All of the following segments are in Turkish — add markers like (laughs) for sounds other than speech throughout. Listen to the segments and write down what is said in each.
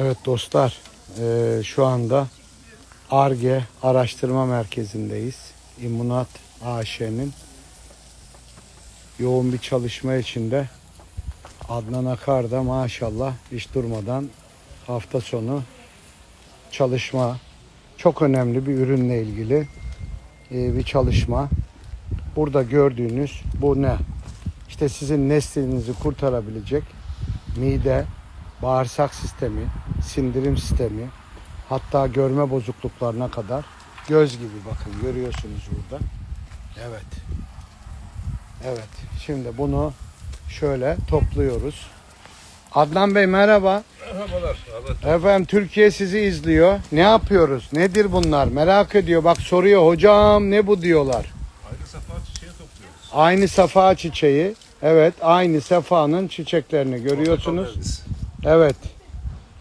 Evet dostlar, eee, şu anda ARGE Araştırma Merkezi'ndeyiz. İmmunat AŞ'nin yoğun bir çalışma içinde. Adnan Akar da maşallah hiç durmadan hafta sonu çalışma. Çok önemli bir ürünle ilgili eee, bir çalışma. Burada gördüğünüz bu ne? İşte sizin neslinizi kurtarabilecek mide, bağırsak sistemi, sindirim sistemi, hatta görme bozukluklarına kadar göz gibi bakın görüyorsunuz burada. Evet. Evet. Şimdi bunu şöyle topluyoruz. Adnan Bey merhaba. Merhabalar. Efendim Türkiye sizi izliyor. Ne yapıyoruz? Nedir bunlar? Merak ediyor. Bak soruyor hocam ne bu diyorlar. Aynı sefa çiçeği topluyoruz. Aynı safa çiçeği. Evet aynı sefanın çiçeklerini görüyorsunuz. Evet.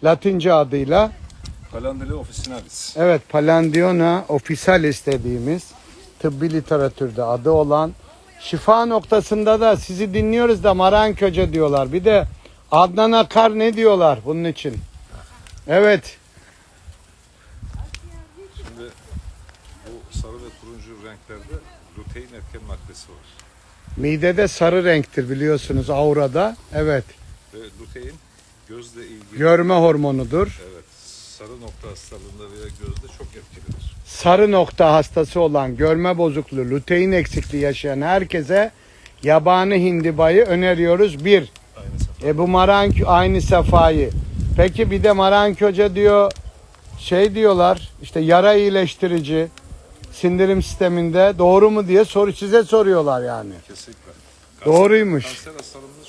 Latince adıyla Calandria officinalis. evet Palandiona officialis dediğimiz tıbbi literatürde adı olan şifa noktasında da sizi dinliyoruz da Maranköce diyorlar. Bir de Adnan Akar ne diyorlar bunun için? Evet. Şimdi bu sarı ve turuncu renklerde lutein etken maddesi var. Midede sarı renktir biliyorsunuz aurada. Evet. Ve lutein gözle ilgili Görme hormonudur. evet sarı nokta hastalığında veya gözde çok etkilidir. sarı nokta hastası olan görme bozukluğu, lutein eksikliği yaşayan herkese yabani hindibayı öneriyoruz. Bir, Aynı sefa. e bu marank aynı safayı. Peki bir de marank hoca diyor şey diyorlar işte yara iyileştirici sindirim sisteminde doğru mu diye soru size soruyorlar yani. Kesinlikle. Doğruymuş. Kanser hastalığında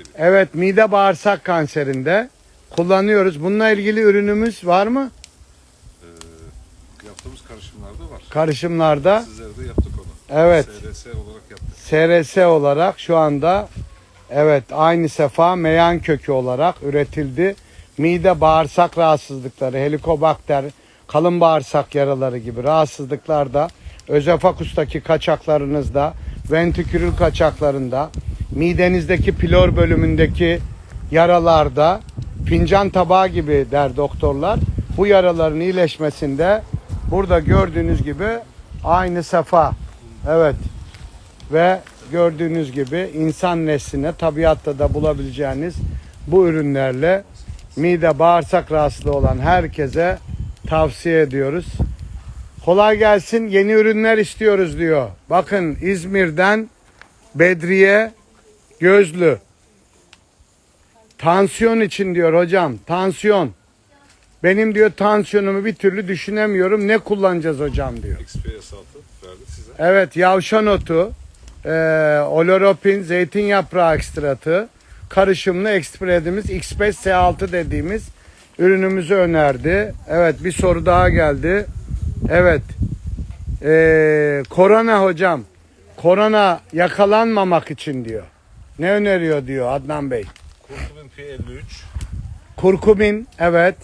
bir Evet mide bağırsak kanserinde kullanıyoruz. Bununla ilgili ürünümüz var mı? Ee, yaptığımız karışımlarda var. Karışımlarda Sizlere de yaptık onu. Evet. SRS olarak yaptık. SRS olarak şu anda evet aynı sefa meyan kökü olarak üretildi. Mide bağırsak rahatsızlıkları, helikobakter, kalın bağırsak yaraları gibi rahatsızlıklarda, özofagustaki kaçaklarınızda, ventrikülür kaçaklarında, midenizdeki pilor bölümündeki yaralarda, fincan tabağı gibi der doktorlar. Bu yaraların iyileşmesinde burada gördüğünüz gibi aynı sefa. Evet ve gördüğünüz gibi insan nesline tabiatta da bulabileceğiniz bu ürünlerle mide bağırsak rahatsızlığı olan herkese tavsiye ediyoruz. Kolay gelsin yeni ürünler istiyoruz diyor. Bakın İzmir'den Bedriye Gözlü. Tansiyon için diyor hocam. Tansiyon. Benim diyor tansiyonumu bir türlü düşünemiyorum. Ne kullanacağız hocam diyor. XPS 6 verdik size. Evet yavşan otu, e, oloropin, zeytin yaprağı ekstratı, karışımlı ekspredimiz X5 S6 dediğimiz ürünümüzü önerdi. Evet bir soru daha geldi. Evet. E, korona hocam. Korona yakalanmamak için diyor. Ne öneriyor diyor Adnan Bey. Kurkumin P53 Kurkumin evet.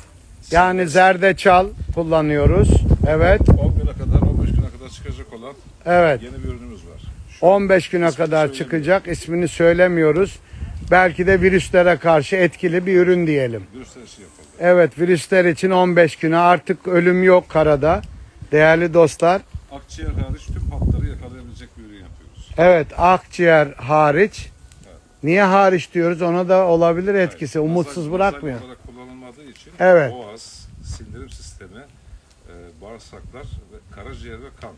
Yani zerdeçal kullanıyoruz. Evet. 10 güne kadar 15 güne kadar çıkacak olan Evet. yeni bir ürünümüz var. Şu 15 güne İsmini kadar söylemiyorum. çıkacak. İsmini söylemiyoruz. Belki de virüslere karşı etkili bir ürün diyelim. virüsler için yapıldı. Evet virüsler için 15 güne artık ölüm yok karada. Değerli dostlar. Akciğer hariç tüm hatları yakalayabilecek bir ürün yapıyoruz. Evet akciğer hariç. Niye hariç diyoruz ona da olabilir etkisi. Evet, Umutsuz masaj- bırakmıyor. masaj olarak kullanılmadığı için Evet. boğaz, sindirim sistemi, e, bağırsaklar ve karaciğer ve kan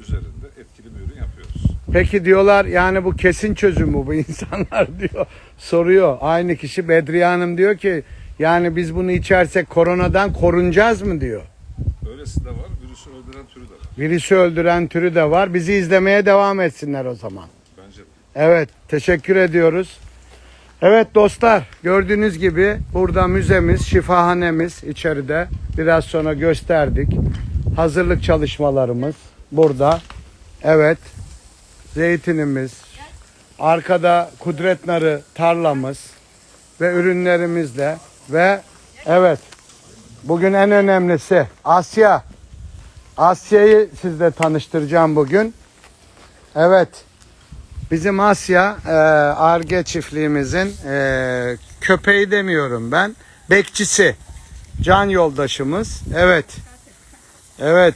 üzerinde etkili bir ürün yapıyoruz. Peki diyorlar yani bu kesin çözüm mü bu (laughs) insanlar diyor. Soruyor. Aynı kişi Bedriye Hanım diyor ki yani biz bunu içersek koronadan korunacağız mı diyor. Öylesi de var, virüsü öldüren türü de var. Virüsü öldüren türü de var. Bizi izlemeye devam etsinler o zaman. Evet, teşekkür ediyoruz. Evet dostlar, gördüğünüz gibi burada müzemiz, şifahanemiz içeride. Biraz sonra gösterdik. Hazırlık çalışmalarımız burada. Evet, zeytinimiz, arkada kudret narı tarlamız ve ürünlerimizle ve evet, bugün en önemlisi Asya. Asya'yı sizle tanıştıracağım bugün. Evet. Bizim Asya e, Arge çiftliğimizin e, köpeği demiyorum ben. Bekçisi. can yoldaşımız. Evet. Evet.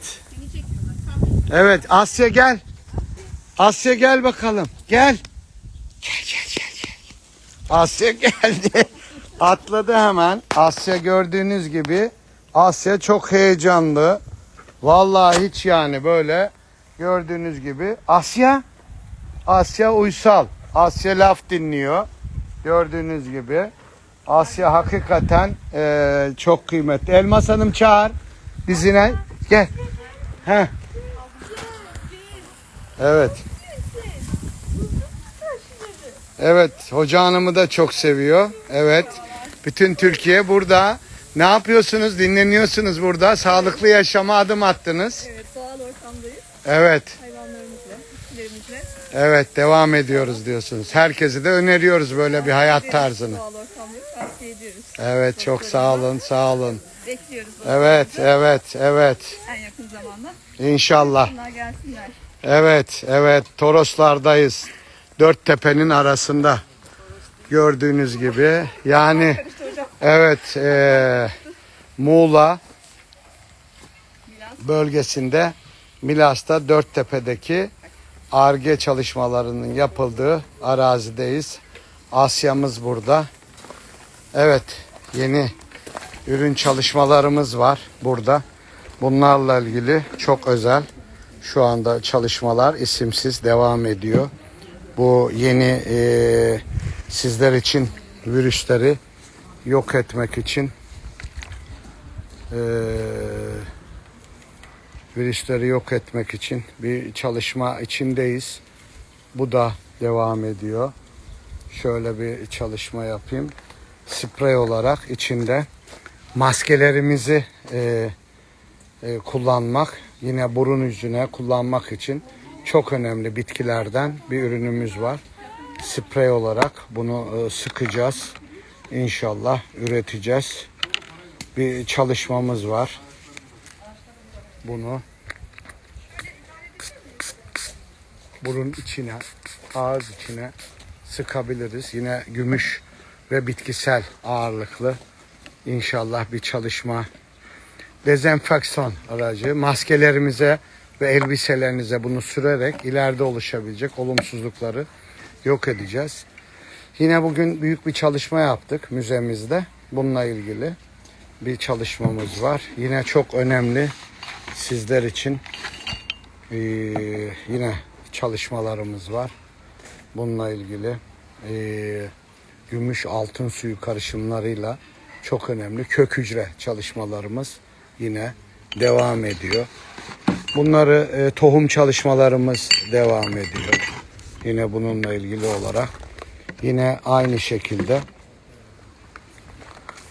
Evet Asya gel. Asya gel bakalım. Gel. Gel gel gel gel. Asya geldi. (laughs) Atladı hemen. Asya gördüğünüz gibi. Asya çok heyecanlı. Vallahi hiç yani böyle gördüğünüz gibi. Asya. Asya uysal. Asya laf dinliyor. Gördüğünüz gibi. Asya hakikaten eee, çok kıymetli. Elmas Hanım çağır. Dizine. Gel. Heh. Evet. Evet. Hoca hanımı da çok seviyor. Evet. Bütün Türkiye burada. Ne yapıyorsunuz? Dinleniyorsunuz burada. Sağlıklı yaşama adım attınız. Evet, doğal ortamdayız. Evet. Evet. Devam ediyoruz diyorsunuz. Herkese de öneriyoruz böyle bir hayat tarzını. Doğal ortamdayız, tavsiye ediyoruz. Evet. Çok sağ olun. Sağ olun. Bekliyoruz. Evet. Evet. Evet. En yakın zamanda. İnşallah. Bunlar gelsinler. Evet, evet. Toroslardayız. Dört tepenin arasında. Gördüğünüz gibi. Yani evet, eee Muğla bölgesinde Milas'ta Dörttepe'deki ARGE çalışmalarının yapıldığı arazideyiz. Asya'mız burada. Evet, yeni ürün çalışmalarımız var burada. Bunlarla ilgili çok özel şu anda çalışmalar isimsiz devam ediyor. Bu yeni eee, sizler için virüsleri yok etmek için eee virüsleri yok etmek için bir çalışma içindeyiz. Bu da devam ediyor. Şöyle bir çalışma yapayım. Sprey olarak içinde maskelerimizi e, e, kullanmak, yine burun yüzüne kullanmak için çok önemli bitkilerden bir ürünümüz var. Sprey olarak bunu e, sıkacağız. İnşallah üreteceğiz. Bir çalışmamız var bunu burun içine, ağız içine sıkabiliriz. Yine gümüş ve bitkisel ağırlıklı inşallah bir çalışma. Dezenfeksiyon aracı maskelerimize ve elbiselerinize bunu sürerek ileride oluşabilecek olumsuzlukları yok edeceğiz. Yine bugün büyük bir çalışma yaptık müzemizde. Bununla ilgili bir çalışmamız var. Yine çok önemli sizler için eee, yine çalışmalarımız var. Bununla ilgili eee, gümüş altın suyu karışımlarıyla çok önemli kök hücre çalışmalarımız yine devam ediyor. Bunları eee, tohum çalışmalarımız devam ediyor. Yine bununla ilgili olarak yine aynı şekilde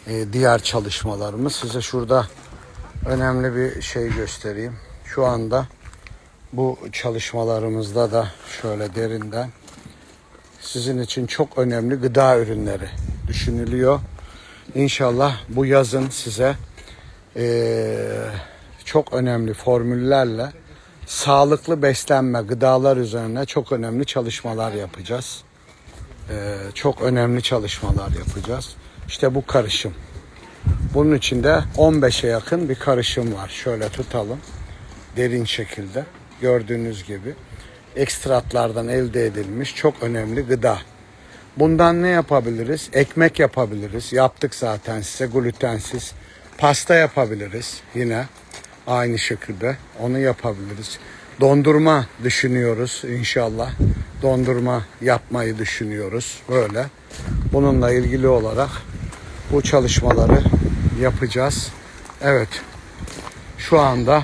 eee, diğer çalışmalarımız size şurada önemli bir şey göstereyim. Şu anda bu çalışmalarımızda da şöyle derinden sizin için çok önemli gıda ürünleri düşünülüyor. İnşallah bu yazın size eee, çok önemli formüllerle sağlıklı beslenme, gıdalar üzerine çok önemli çalışmalar yapacağız. Eee, çok önemli çalışmalar yapacağız. İşte bu karışım. Bunun içinde 15'e yakın bir karışım var. Şöyle tutalım. Derin şekilde. Gördüğünüz gibi. Ekstratlardan elde edilmiş çok önemli gıda. Bundan ne yapabiliriz? Ekmek yapabiliriz. Yaptık zaten size glutensiz. Pasta yapabiliriz yine. Aynı şekilde onu yapabiliriz. Dondurma düşünüyoruz inşallah. Dondurma yapmayı düşünüyoruz böyle. Bununla ilgili olarak bu çalışmaları yapacağız. Evet. Şu anda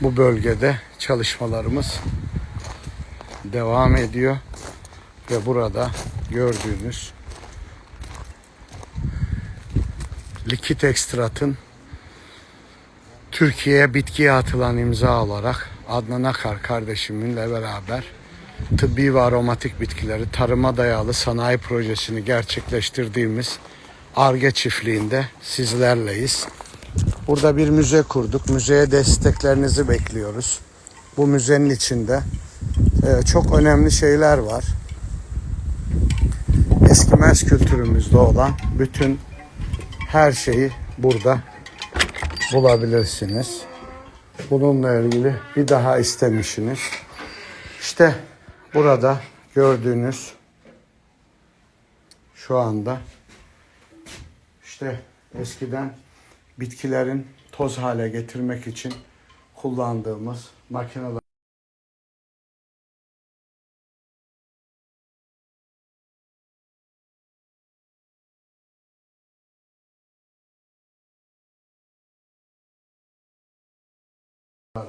bu bölgede çalışmalarımız devam ediyor ve burada gördüğünüz likit ekstratın Türkiye'ye bitkiye atılan imza olarak Adnan Akar kardeşimle beraber tıbbi ve aromatik bitkileri tarıma dayalı sanayi projesini gerçekleştirdiğimiz Arge çiftliğinde sizlerleyiz. Burada bir müze kurduk. Müzeye desteklerinizi bekliyoruz. Bu müzenin içinde e, çok önemli şeyler var. Eskimez kültürümüzde olan bütün her şeyi burada bulabilirsiniz. Bununla ilgili bir daha istemişsiniz. İşte burada gördüğünüz şu anda işte eskiden bitkilerin toz hale getirmek için kullandığımız makineler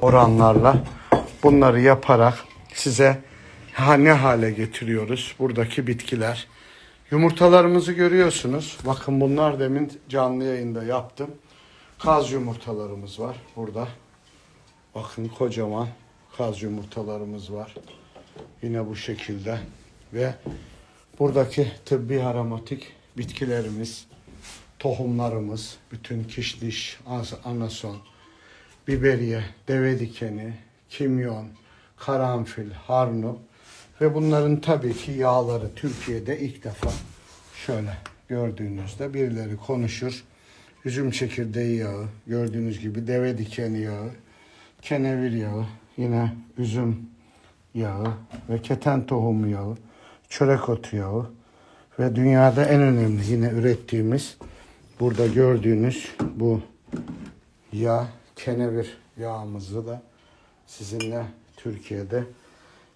oranlarla bunları yaparak size ne hale getiriyoruz buradaki bitkiler. Yumurtalarımızı görüyorsunuz. Bakın bunlar demin canlı yayında yaptım. Kaz yumurtalarımız var burada. Bakın kocaman kaz yumurtalarımız var. Yine bu şekilde ve buradaki tıbbi aromatik bitkilerimiz, tohumlarımız, bütün kişniş, as- anason, biberiye, deve dikeni, kimyon, karanfil, harnup ve bunların tabii ki yağları Türkiye'de ilk defa şöyle gördüğünüzde birileri konuşur. Üzüm çekirdeği yağı, gördüğünüz gibi deve dikeni yağı, kenevir yağı, yine üzüm yağı ve keten tohumu yağı, çörek otu yağı ve dünyada en önemli yine ürettiğimiz burada gördüğünüz bu yağ, kenevir yağımızı da sizinle Türkiye'de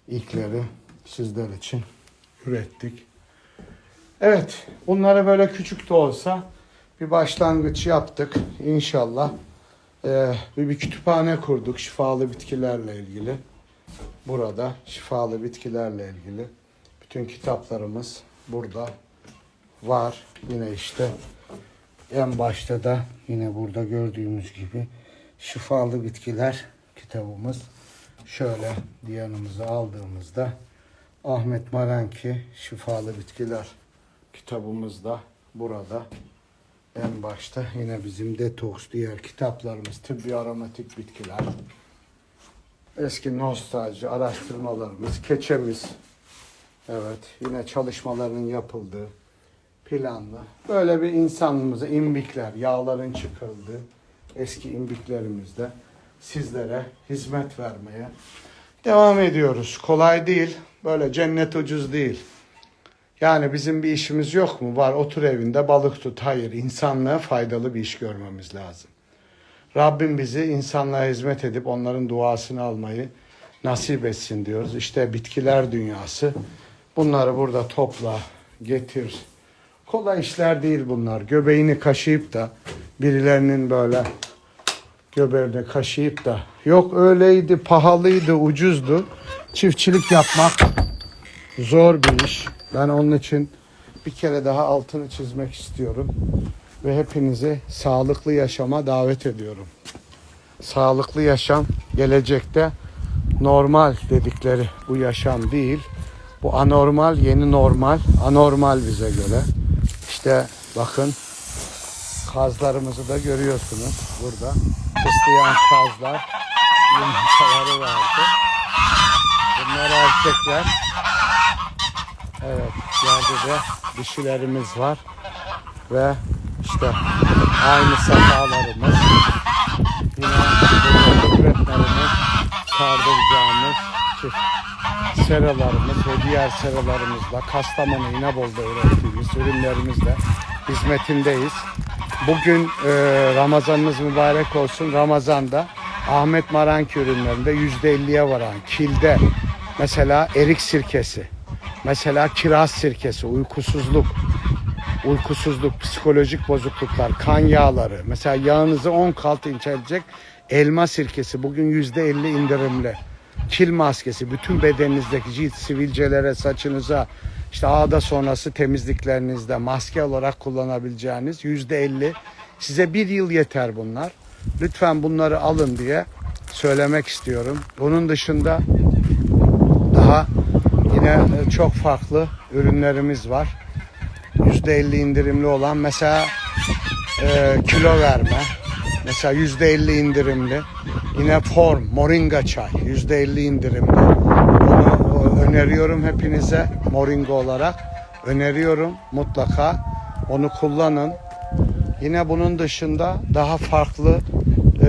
ilkleri sizler için ürettik. Evet, bunları böyle küçük de olsa bir başlangıç yaptık. İnşallah eee, bir, bir kütüphane kurduk şifalı bitkilerle ilgili. Burada şifalı bitkilerle ilgili bütün kitaplarımız burada var. Yine işte en başta da yine burada gördüğümüz gibi şifalı bitkiler kitabımız şöyle yanımıza aldığımızda Ahmet Maranki şifalı bitkiler kitabımız da burada en başta yine bizim detoks diğer kitaplarımız tıbbi aromatik bitkiler eski nostalji araştırmalarımız keçemiz evet yine çalışmaların yapıldığı planlı. Böyle bir insanımıza imbikler, yağların çıkarıldığı eski imbiklerimizde sizlere hizmet vermeye devam ediyoruz. Kolay değil. Böyle cennet ucuz değil. Yani bizim bir işimiz yok mu? Var otur evinde balık tut. Hayır, insanlığa faydalı bir iş görmemiz lazım. Rabbim bizi insanlığa hizmet edip onların duasını almayı nasip etsin diyoruz. İşte bitkiler dünyası. Bunları burada topla, getir. Kolay işler değil bunlar. Göbeğini kaşıyıp da birilerinin böyle göbeğini kaşıyıp da yok öyleydi, pahalıydı, ucuzdu. Çiftçilik yapmak zor bir iş. Ben onun için bir kere daha altını çizmek istiyorum. Ve hepinizi sağlıklı yaşama davet ediyorum. Sağlıklı yaşam gelecekte normal dedikleri bu yaşam değil. Bu anormal, yeni normal, anormal bize göre. İşte bakın kazlarımızı da görüyorsunuz burada. Fıstıyan kazlar, yumurtaları vardı. Bunlar erkekler. Evet, yerde de dişilerimiz var. Ve işte aynı safalarımız. Yine burada kardıracağımız çift seralarımız ve diğer seralarımızla Kastamonu İnebolu'da ürettiğimiz ürünlerimizle hizmetindeyiz. Bugün e, Ramazanınız mübarek olsun. Ramazan'da Ahmet Maranki ürünlerinde %50'ye varan kilde mesela erik sirkesi, mesela kiraz sirkesi, uykusuzluk, uykusuzluk, psikolojik bozukluklar, kan yağları, mesela yağınızı 10 kat inceltecek elma sirkesi bugün %50 indirimli. Kil maskesi bütün bedeninizdeki cilt sivilcelere, saçınıza, işte ağda sonrası temizliklerinizde maske olarak kullanabileceğiniz %50 size bir yıl yeter bunlar. Lütfen bunları alın diye söylemek istiyorum. Bunun dışında daha yine çok farklı ürünlerimiz var. %50 indirimli olan mesela e, kilo verme mesela %50 indirimli yine form moringa çay %50 indirimli onu e, öneriyorum hepinize moringa olarak öneriyorum mutlaka onu kullanın Yine bunun dışında daha farklı eee,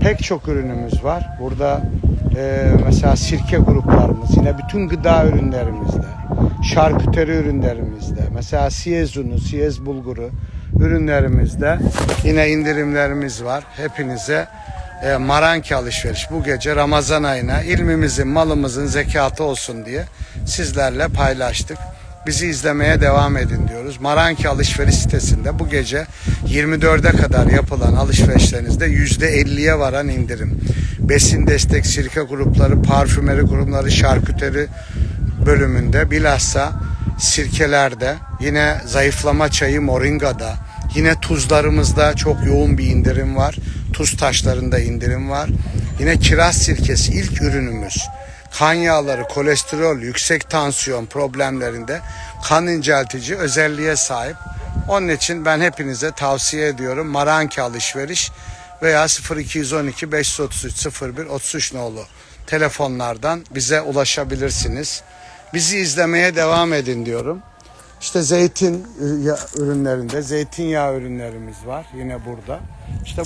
pek çok ürünümüz var. Burada eee, mesela sirke gruplarımız, yine bütün gıda ürünlerimizde, şarküteri ürünlerimizde, mesela siyez unu, siyez bulguru ürünlerimizde yine indirimlerimiz var. Hepinize e, Maranki alışveriş bu gece Ramazan ayına ilmimizin, malımızın zekatı olsun diye sizlerle paylaştık. Bizi izlemeye devam edin diyoruz. Maranki alışveriş sitesinde bu gece 24'e kadar yapılan alışverişlerinizde %50'ye varan indirim. Besin destek, sirke grupları, parfümeri grupları, şarküteri bölümünde bilhassa sirkelerde, yine zayıflama çayı moringada, yine tuzlarımızda çok yoğun bir indirim var. Tuz taşlarında indirim var. Yine kiraz sirkesi ilk ürünümüz. Kan yağları, kolesterol, yüksek tansiyon problemlerinde kan inceltici özelliğe sahip. Onun için ben hepinize tavsiye ediyorum. Maranki alışveriş veya 0212 533 01 33 nolu telefonlardan bize ulaşabilirsiniz. Bizi izlemeye devam edin diyorum. İşte zeytin ürünlerinde zeytinyağı ürünlerimiz var yine burada. İşte